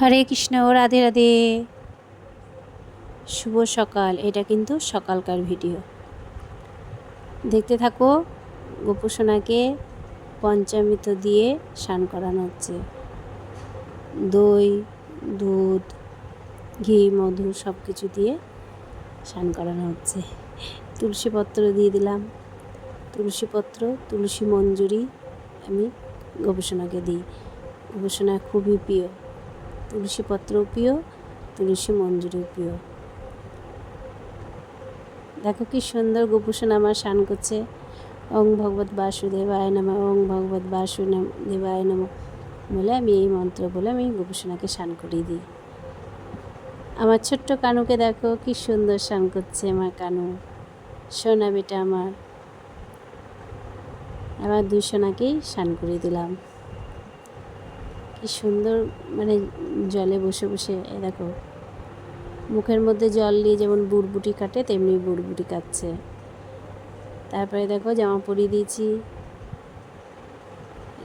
হরে কৃষ্ণ, রাধে রাধে। শুভ সকাল। এটা কিন্তু সকালকার ভিডিও। দেখতে থাকো, গোপুসোনাকে পঞ্চামৃত দিয়ে স্নান করানো হচ্ছে। দই, দুধ, ঘি, মধু সব কিছু দিয়ে স্নান করানো হচ্ছে। তুলসী পত্র দিয়ে দিলাম। তুলসী পত্র, তুলসী মঞ্জুরি আমি গবেষণাকে দিই। গবেষণা খুবই প্রিয়। তুলসী পত্রও প্রিয়, তুলসী মঞ্জুরিও প্রিয়। দেখো কি সুন্দর গোপুসন আমার স্নান করছে। ওং ভগবত বাসুদেবায় নম, ওং ভগবত বাসুদেবায় নম বলে আমি এই মন্ত্র বলে আমি গোপুসোনাকে স্নান করিয়ে দিই। আমার ছোট্ট কানুকে দেখো কি সুন্দর স্নান করছে আমার কানু। সোনা বেটা আমার। আবার দুই সোনাকেই স্নান করিয়ে দিলাম। কি সুন্দর মানে জলে বসে বসে এ দেখো। মুখের মধ্যে জল দিয়ে যেমন বুড়বুটি কাটে, তেমনি বুড়বুটি কাটছে। তারপরে দেখো জামা পরিয়ে দিয়েছি।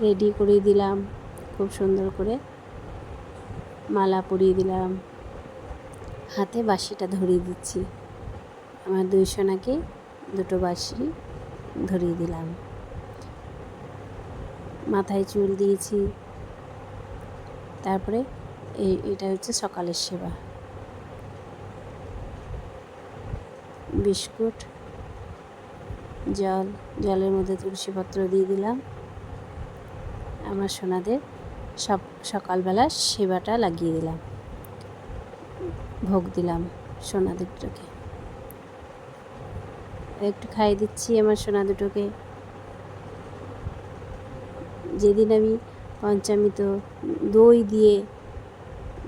রেডি করে দিলাম, খুব সুন্দর করে। মালা পরিয়ে দিলাম। হাতে বাঁশিটা ধরিয়ে দিচ্ছি। আমার দুই সোনাকে দুটো বাঁশি ধরিয়ে দিলাম। মাথায় চুল দিয়েছি। তারপরে এই, এটা হচ্ছে সকালের সেবা। বিস্কুট, জল, জলের মধ্যে তুলসীপত্র দিয়ে দিলাম। আমার সোনাদের সব সকালবেলা সেবাটা লাগিয়ে দিলাম। ভোগ দিলাম সোনা দুটোকে একটু খাইয়ে দিচ্ছি আমার সোনা দুটোকে। যেদিন আমি পঞ্চামৃত দই দিয়ে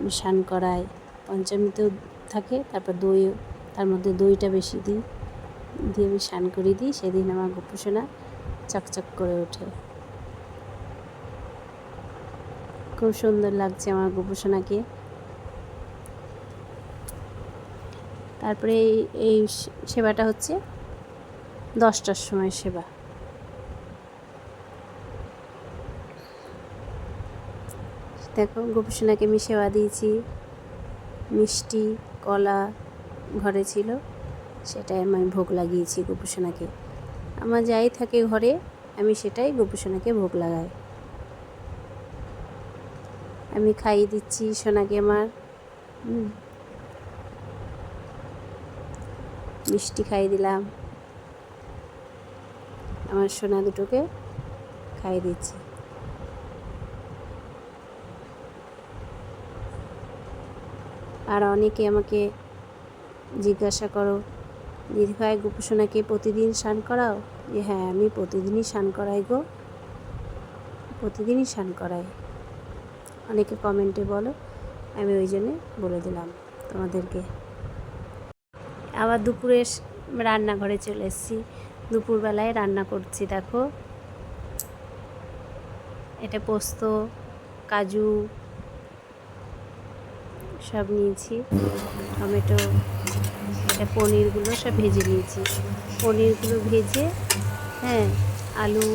স্নান করাই পঞ্চামৃত থাকে, তারপর দই, তার মধ্যে দইটা বেশি দিই, দিয়ে আমি স্নান করিয়ে দিই, সেদিন আমার গোপুসোনা চকচক করে ওঠে। খুব সুন্দর লাগছে আমার গোপুসোনাকে। তারপরে এই সেবাটা হচ্ছে দশটার সময় সেবা। দেখো, গোপীসোনাকে আমি সেবা দিয়েছি। মিষ্টি, কলা ঘরে ছিল, সেটাই আমি ভোগ লাগিয়েছি গোপীসোনাকে। আমার যাই থাকে ঘরে, আমি সেটাই গোপীসোনাকে ভোগ লাগাই। আমি খাইয়ে দিচ্ছি সোনাকে আমার মিষ্টি খাইয়ে দিলাম। আমার সোনা দুটোকে খাইয়ে দিচ্ছি। আর অনেকে আমাকে জিজ্ঞাসা করো দিদিভাই গোপসোনাকে প্রতিদিন স্নান করাও? যে হ্যাঁ আমি প্রতিদিনই স্নান করাই গো। প্রতিদিনই স্নান করাই। অনেকে কমেন্টে বলো, আমি ওই জন্যে বলে দিলাম তোমাদেরকে। আবার দুপুরে রান্নাঘরে চলে এসেছি। দুপুরবেলায় রান্না করছি, দেখো। এটা পোস্ত, কাজু সব নিয়েছি। টমেটো, এটা পনিরগুলো সব ভেজে নিয়েছি। পনিরগুলো ভেজে হ্যাঁ আলু,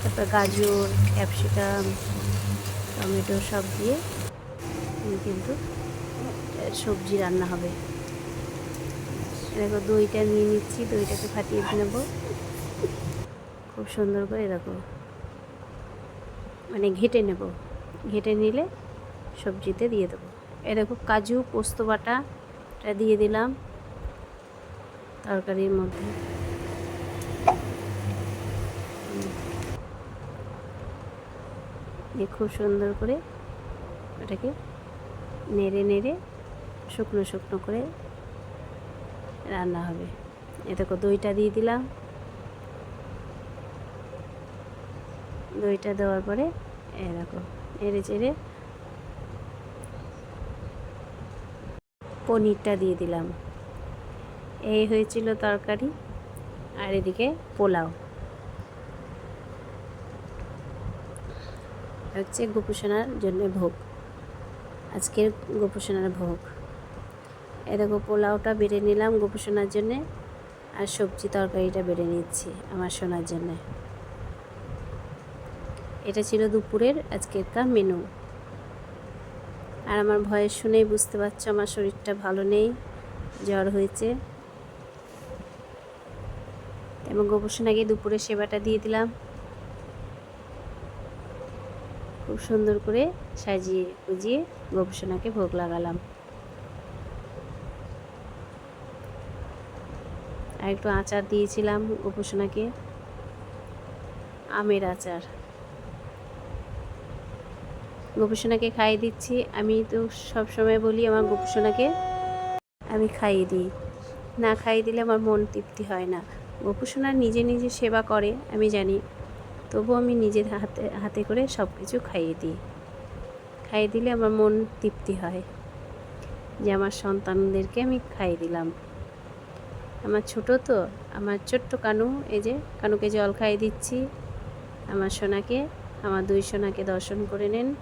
তারপর গাজর, ক্যাপসিকাম, টমেটো সব দিয়ে কিন্তু সবজি রান্না হবে। দেখো দইটা নিয়ে নিচ্ছি, দইটাকে ফাটিয়ে নেব। খুব সুন্দর করে দেখো মানে ঘেটে নেব। ঘেটে নিলে সবজিতে দিয়ে দেবো। এ দেখো কাজু, পোস্ত বাটা এটা দিয়ে দিলাম তরকারির মধ্যে। দিয়ে খুব সুন্দর করে ওটাকে নেড়ে নেড়ে শুকনো শুকনো করে রান্না হবে। এ দেখো দইটা দিয়ে দিলাম। দইটা দেওয়ার পরে এ দেখো নেড়ে চেড়ে পনিরটা দিয়ে দিলাম। এই হয়েছিল তরকারি। আর এদিকে পোলাও। হচ্ছে গোপুসোনার জন্য ভোগ। আজকের গোপুসোনার ভোগ। এ দেখো, পোলাওটা বেড়ে নিলাম গোপুসোনার জন্যে আর সবজি তরকারিটা বেড়ে নিচ্ছি আমার সোনার জন্যে। এটা ছিল দুপুরের আজকেরকার মেনু আর আমার ভয়েস শুনেই বুঝতে পারছ আমার শরীরটা ভালো নেই, জ্বর হয়েছে। এবং গোপসোনাকে দুপুরে সেবাটা দিয়ে দিলাম। খুব সুন্দর করে সাজিয়ে গুজিয়ে গোপসোনাকে ভোগ লাগালাম। আর একটু আচার দিয়েছিলাম গোপসোনাকে আমের আচার। গোপসোনাকে খাইয়ে দিচ্ছি। আমি তো সব সময় বলি আমার গোপসোনাকে আমি খাইয়ে দিই। না খাইয়ে দিলে আমার মন তৃপ্তি হয় না। গোপসোনা নিজে নিজে সেবা করে, আমি জানি। তবু আমি নিজের হাতে হাতে করে সব কিছু খাইয়ে দিই। খাইয়ে দিলে আমার মন তৃপ্তি হয় যে আমার সন্তানদেরকে আমি খাইয়ে দিলাম। আমার ছোট তো, আমার ছোট্ট কানু, এই যে কানুকে জল খাইয়ে দিচ্ছি। আমার সোনাকে, আমার দুই সোনাকে দর্শন করে নেন।